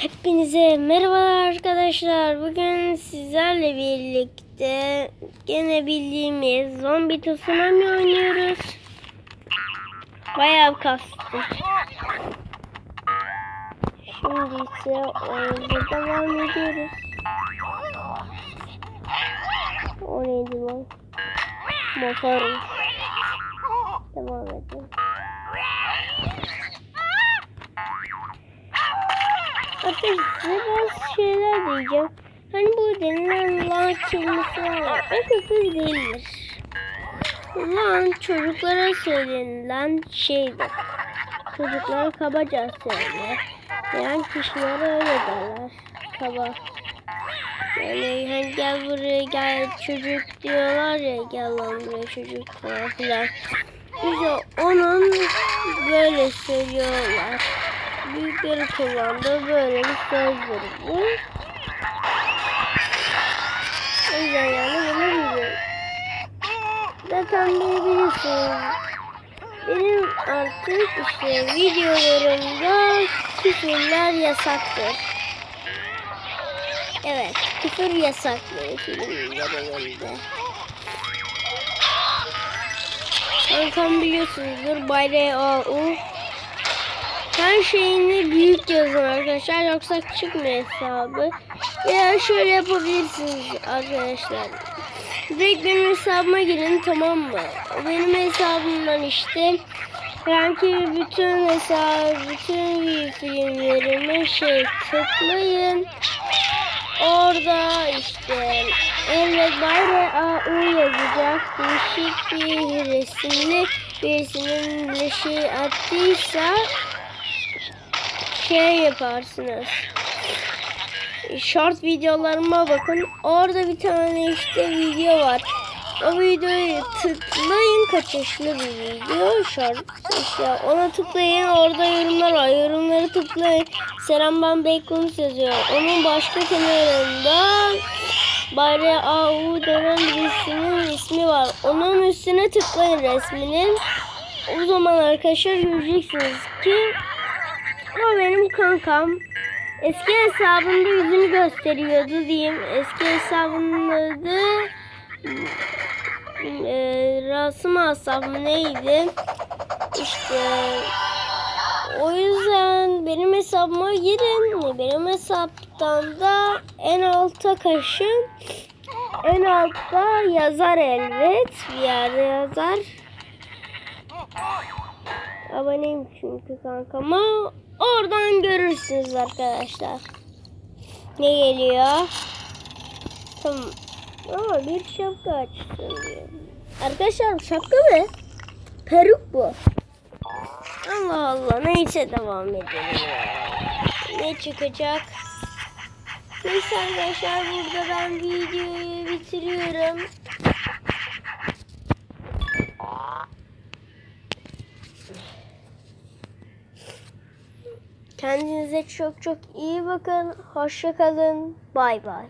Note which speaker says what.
Speaker 1: Hepinize merhaba arkadaşlar. Bugün sizlerle birlikte gene bildiğimiz zombi tsunami oynuyoruz. Bayağı kastım. Şimdi ise oyuna devam ediyoruz. O neydi lan? Motor. Devam edelim. Arkadaşlar size bazı şeyler diyeceğim. Hani bu denilen lan kelimesi var ya, o değildir. Lan çocuklara söylenilen şeydir. Çocuklara kabaca söylenir. Yani kişilere öyle derler. Kaba. Yani hani gel buraya gel çocuk diyorlar ya gel lan buraya çocuk falan filan. İşte onun böyle söylüyorlar büyükleri kullandığı böyle bir sözdür bu. O yüzden yani bunu biliyorum. Zaten beni. Benim artık işte videolarımda küfürler yasaktır. Evet, küfür yasak benim filmlerimde. Kankam biliyorsunuzdur. Bayrağı AU her şeyini büyük yazın arkadaşlar yoksa çıkmıyor hesabı. Ya şöyle yapabilirsiniz arkadaşlar. Direkt benim hesabıma girin tamam mı? Benim hesabımdan işte Sanki bütün hesabı, bütün filmlerime şey tıklayın. Orada işte evet bayrağı AU yazacak. Değişik bir resimli birisinin bir şey attıysa şey yaparsınız. Short videolarıma bakın. Orada bir tane işte video var. O videoyu tıklayın. Kaçışlı bir video. Short işte ona tıklayın. Orada yorumlar var. Yorumları tıklayın. Selam ben Beykums yazıyor. Onun başka kenarında Bayrağı AU denen birisinin ismi var. Onun üstüne tıklayın resminin. O zaman arkadaşlar göreceksiniz ki o benim kankam. Eski hesabında yüzünü gösteriyordu diyeyim. Eski hesabının adı e, Rasım Asaf neydi? İşte o yüzden benim hesabıma girin. Benim hesaptan da en alta kaşın. En altta yazar elbet. Bir yerde yazar. Aboneyim çünkü kankama. Oradan görürsünüz arkadaşlar. Ne geliyor? Tamam. Ama bir şapka açtım. Arkadaşlar şapka mı? Peruk bu. Allah Allah. Neyse devam edelim. Ne çıkacak? Neyse arkadaşlar burada ben videoyu bitiriyorum. Kendinize çok çok iyi bakın. Hoşça kalın. Bay bay.